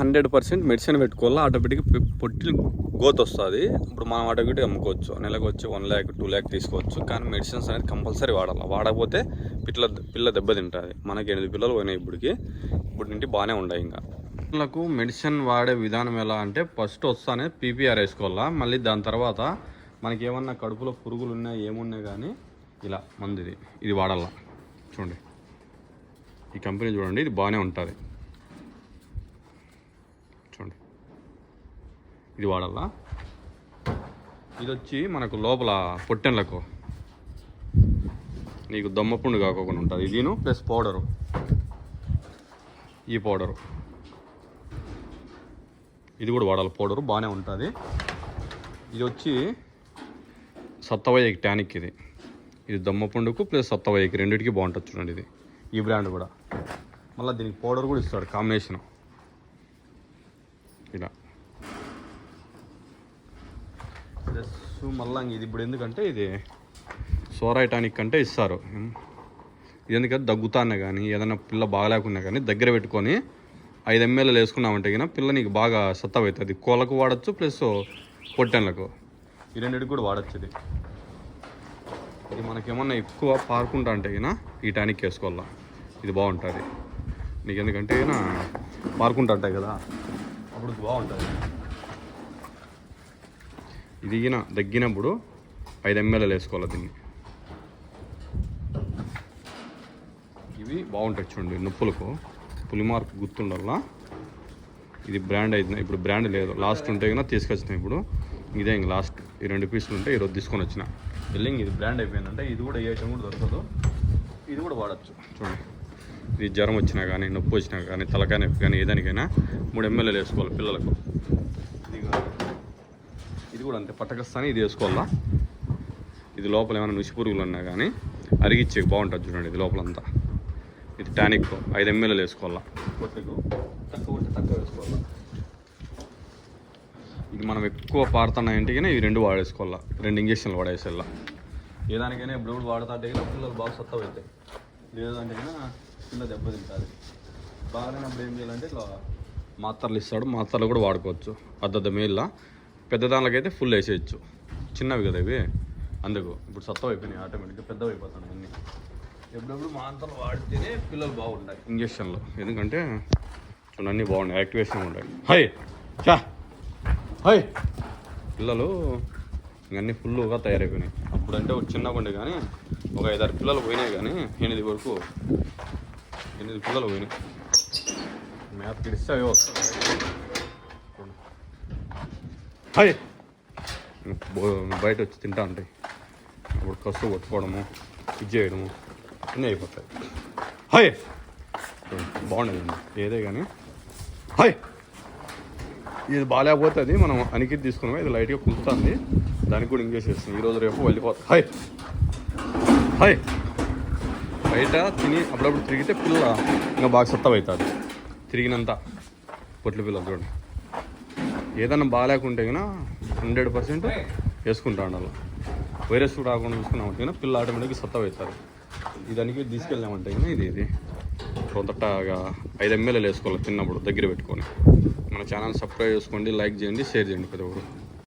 Hundred percent medicine పెట్టుకోవాలి ఆటోమేటిక్గా పొట్టి గోత్ వస్తుంది. ఇప్పుడు మనం ఆటోమేటిక్ అమ్ముకోవచ్చు నెలకు వచ్చి వన్ ల్యాక్ టూ ల్యాక్ తీసుకోవచ్చు కానీ మెడిసిన్స్ అనేది కంపల్సరీ వాడాలి? వాడకపోతే పిల్ల పిల్ల దెబ్బతింటుంది మనకి ఎనిమిది పిల్లలు పోయినాయి ఇప్పటికి. ఇప్పుడు నుండి బాగానే ఉన్నాయి ఇంకా. పిల్లలకు మెడిసిన్ వాడే విధానం ఎలా అంటే ఫస్ట్ వస్తానే పీపీఆర్ వేసుకోవాలా మళ్ళీ దాని తర్వాత మనకి ఏమన్నా కడుపులో పురుగులు ఉన్నా ఏమున్నా కానీ ఇలా మందిది. ఇది వాడాలా. చూడండి. ఈ కంపెనీ చూడండి ఇది బాగానే ఉంటుంది చూడండి ఇది వాడాలా ఇది వచ్చి మనకు లోపల పొట్టెన్లకు నీకు దమ్మపుండు కాకోకుండా ఉంటుంది. ఇదిను ప్లస్ పౌడరు. ఈ పౌడరు. ఇది కూడా వాడాలి పౌడరు. బాగానే ఉంటుంది. ఇది వచ్చి సత్తవయ్యకి టానిక్ ఇది. ఇది దమ్మపుండుకు ప్లస్ సత్తవయ్యకి రెండింటికి బాగుంటుంది చూడండి ఇది. ఈ బ్రాండ్ కూడా. మళ్ళీ దీనికి పౌడర్ కూడా ఇస్తాడు కాంబినేషన్. ఇలా. ప్లస్ మళ్ళా ఇది ఇప్పుడు ఎందుకంటే ఇది సోరాయిటానిక్ అంటే ఇస్తారు. ఎందుకంటే దగ్గుతానే కానీ ఏదైనా పిల్ల బాగలేకున్నా కానీ దగ్గర పెట్టుకొని ఐదు ఎంఎల్ఏలు వేసుకున్నామంటే కానీ పిల్ల నీకు బాగా సత్తా అవుతుంది కోళ్ళకు వాడచ్చు ప్లస్ పొట్టెన్లకు ఈ రెండింటికి కూడా వాడచ్చు ఇది. ఇది మనకేమన్నా ఎక్కువ పారుకుంటా అంటే గిన ఈ టానిక్ వేసుకోవాలా. ఇది బాగుంటుంది. నీకు ఎందుకంటే గిన పారుకుంటా ఉంటాయి కదా. అప్పుడు బాగుంటుంది. ఇదిగిన దగ్గినప్పుడు ఐదు ఎంఎల్ వేసుకోవాలి దీన్ని. ఇవి బాగుంటాయి చూడండి నొప్పులకు. పులిమార్క్ గుర్తుండాలా? ఇది బ్రాండ్ అయితే ఇప్పుడు బ్రాండ్ లేదు. లాస్ట్ ఉంటే కన్నా తీసుకొచ్చిన ఇప్పుడు. ఇదే ఇంక లాస్ట్. ఈ రెండు పీసులు ఉంటే ఈరోజు తీసుకొని వచ్చిన. వెళ్ళి ఇది బ్రాండ్ అయిపోయిందంటే ఇది కూడా ఏ ఐటమ్ కూడా దొరకదు. ఇది కూడా వాడచ్చు. చూడండి. ఇది జ్వరం వచ్చినా కానీ నొప్పి వచ్చినా కానీ తలకాయ నొప్పి కానీ ఏదానికైనా మూడు ఎంఎల్ఏలు వేసుకోవాలి పిల్లలకు. ఇది ఇది కూడా అంతే పట్టకస్తానే ఇది వేసుకోవాలా? ఇది లోపల ఏమైనా నుసి పురుగులు ఉన్నా కానీ అరిగిచ్చే బాగుంటుంది చూడండి ఇది లోపలంతా. ఇది టానిక్ ఐదు ఎంఎల్ఏలు వేసుకోవాలా? పొట్టుకు తక్కువ ఉంటే తక్కువ వేసుకోవాలా? ఇది మనం ఎక్కువ పాడుతున్న ఇంటికి ఇవి రెండు వాడేసుకోవాలా? రెండు ఇంజక్షన్లు వాడేసేలా. ఏ దానికైనా ఇప్పుడు వాడుతా అంటే కన్నా పిల్లలు బాగా సత్తవ అవుతాయి. లేదంటే పిల్ల దెబ్బ తింటుంది బాగాలేనప్పుడు ఏం చేయాలంటే ఇట్లా మాత్రలు ఇస్తాడు మాత్రలు కూడా వాడుకోవచ్చు. అద్దద్ద మేళ్ళ పెద్ద దానికైతే ఫుల్ వేసేయచ్చు. చిన్నవి కదా ఇవి? అందుకు. ఇప్పుడు సత్తవ అయిపోయినాయి ఆటోమేటిక్గా పెద్దవి అయిపోతున్నాయి అన్నీ. ఎప్పుడెప్పుడు మాంతలు వాడితేనే పిల్లలు బాగుంటాయి. ఇంజక్షన్లు. ఎందుకంటే అన్నీ బాగున్నాయి. యాక్టివేషన్ ఉంటాయి హై! చా హై! పిల్లలు ఇవన్నీ ఫుల్గా తయారైపోయినాయి. అప్పుడంటే ఒక చిన్న బండి కానీ ఒక ఐదారు పిల్లలు పోయినాయి కానీ ఎనిమిది వరకు ఎనిమిది పిల్లలు పోయినాయి. మ్యాప్ గిడిస్తే అవి వస్తాయి. హాయ్. బయట వచ్చి తింటా ఉంటాయి అప్పుడు కసు కొట్టుకోవడము ఇది చేయడము అన్నీ అయిపోతాయి. హాయ్. బాగుండేదండి. ఏదే కానీ హాయ్. ఇది బాగాలేకపోతే అది మనం అనికి తీసుకున్నాం ఇది లైట్గా కులుతుంది దానికి కూడా ఇంగ్లీష్ చేస్తుంది ఈరోజు రేపు వెళ్ళిపోతుంది హాయ్. హాయ్. బయట తిని అప్పుడప్పుడు తిరిగితే పిల్ల ఇంకా బాగా సత్తవ అవుతుంది తిరిగినంత పొట్ల పిల్లలు చూడండి. ఏదైనా బాగాలేకుంటే కన్నా హండ్రెడ్ పర్సెంట్ వేసుకుంటా ఉండాలి. వైరస్ రాకుండా చూసుకున్నామంటే కన్నా పిల్ల ఆటోమేటిక్గా సత్తవ అవుతారు దానికి తీసుకెళ్ళామంటే కన్నా ఇది ఇది. కొంతగా ఐదు ఎంఎల్ఏలు వేసుకోవాలి తిన్నప్పుడు దగ్గర పెట్టుకొని. మన ఛానల్ సబ్స్క్రైబ్ చేసుకోండి లైక్ చేయండి షేర్ చేయండి ప్రతి ఒక్కరు.